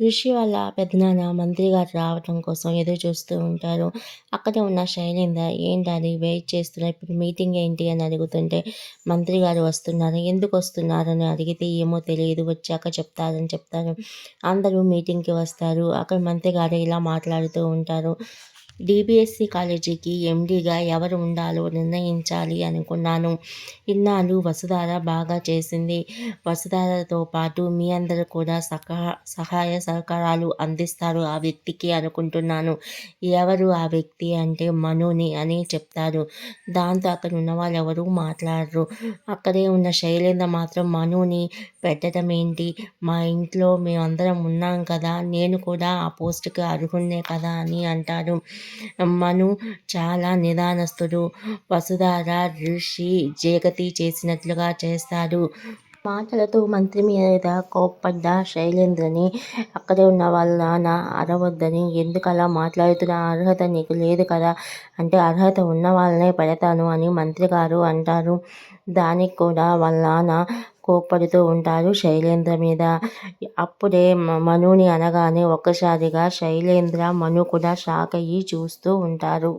ఋషి వాళ్ళ పెద్దనాన్న మంత్రి గారు రావటం కోసం ఎదురు చూస్తూ ఉంటారు. అక్కడే ఉన్న శైలేంద్ర ఏంటని వెయిట్ చేస్తున్నా ఇప్పుడు మీటింగ్ ఏంటి? అని అడుగుతుంటే మంత్రి గారు వస్తున్నారు. ఎందుకు వస్తున్నారు? అని అడిగితే ఏమో తెలియదు వచ్చాక చెప్తారని చెప్తారు. అందరూ మీటింగ్కి వస్తారు. అక్కడ మంత్రి గారు ఇలా మాట్లాడుతూ ఉంటారు. డిబిఎస్సి కాలేజీకి ఎండీగా ఎవరు ఉండాలో నిర్ణయించాలి అనుకున్నాను. ఇన్నాళ్ళు వసుధార బాగా చేసింది. వసుధారతో పాటు మీ అందరూ కూడా సహా సహాయ సహకారాలు అందిస్తారు ఆ వ్యక్తికి అనుకుంటున్నాను. ఎవరు ఆ వ్యక్తి అంటే మనుని అని చెప్తారు. దాంతో అక్కడ ఉన్న వాళ్ళు ఎవరు మాట్లాడరు. అక్కడే ఉన్న శైలేంద్ర మాత్రం మనుని పెట్టడం ఏంటి? మా ఇంట్లో మేమందరం ఉన్నాం కదా నేను కూడా ఆ పోస్ట్కి అర్హున్నే కదా అని అంటారు. మను చాలా నిదానస్తుడు. వసుధార ఋషి జగతి చేసినట్లుగా చేస్తాడు. మాటలతో మంత్రి మీద కోప్పడ్డ శైలేంద్రని అక్కడే ఉన్న వాళ్ళ నాన్న అరవద్దని ఎందుకు అలా మాట్లాడుతున్న అర్హత నీకు లేదు కదా? అంటే అర్హత ఉన్న వాళ్ళనే పెడతాను అని మంత్రి గారు అంటారు. దానికి కూడా వాళ్ళ నాన్న కోప్పడుతూ ఉంటారు శైలేంద్ర మీద. అప్పుడే మనుని అనగానే ఒక్కసారిగా శైలేంద్ర మను కూడా షాక్ అయ్యి చూస్తూ ఉంటారు.